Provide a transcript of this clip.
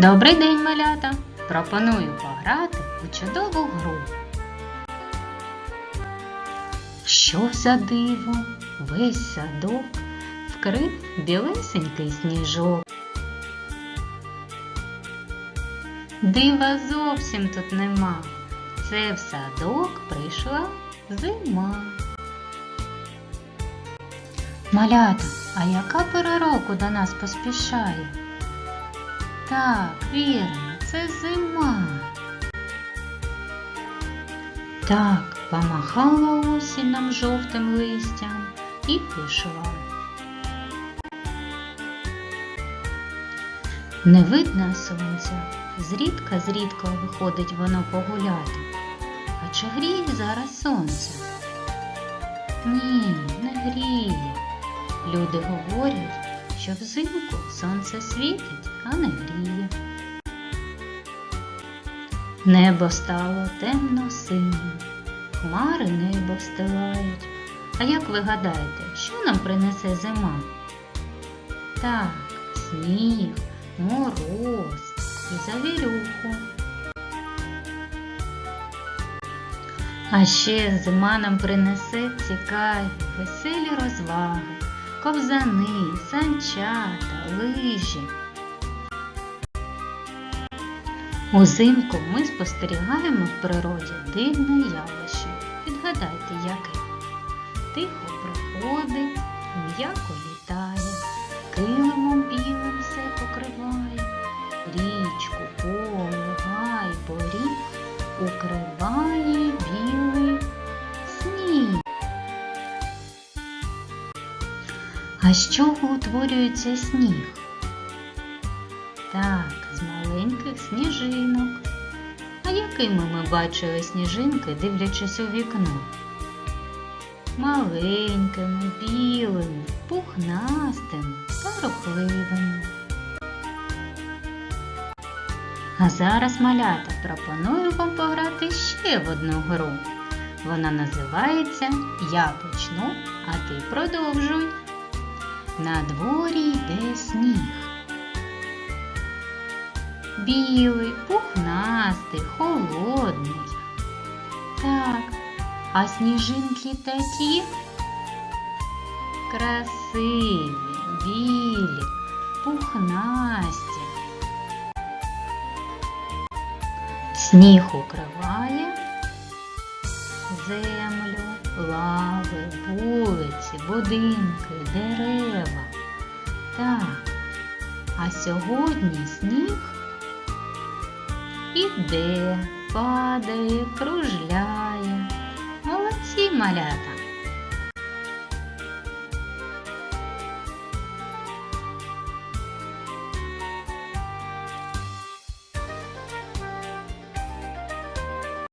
Добрий день, малята! Пропоную пограти у чудову гру. Що за диво? Весь садок вкрив білесенький сніжок. Дива зовсім тут нема. Це в садок прийшла зима. Малята, а яка пора року до нас поспішає? Так, вірно, це зима. Так, помахала осінь нам жовтим листям і пішла. Не видно сонця, зрідка-зрідка виходить воно погуляти. А чи гріє зараз сонце? Ні, не гріє. Люди говорять, що взимку сонце світить, а не гріє. Небо стало темно синім, хмари небо стилають. А як ви гадаєте, що нам принесе зима? Так, сніг, мороз і завірюху. А ще зима нам принесе цікаві, веселі розваги, ковзани, санчата, лижі. Узимку ми спостерігаємо в природі дивне явище. Підгадайте, яке? Тихо проходить, м'яко літає, килимом білим все покриває, річку, поле, гай, поріг укриває білий сніг. А з чого утворюється сніг? Так, маленьких сніжинок. А якими ми бачили сніжинки, дивлячись у вікно? Маленькими, білими, пухнастими та. А зараз, малята, пропоную вам пограти ще в одну гру. Вона називається Я почну, а ти продовжуй. На дворі йде сніг. Білий, пухнастий, холодний. Так, а сніжинки такі красиві, білі, пухнасті. Сніг укриває землю, лави, вулиці, будинки, дерева. Так, а сьогодні сніг іде, падає, кружляє. Молодці малята.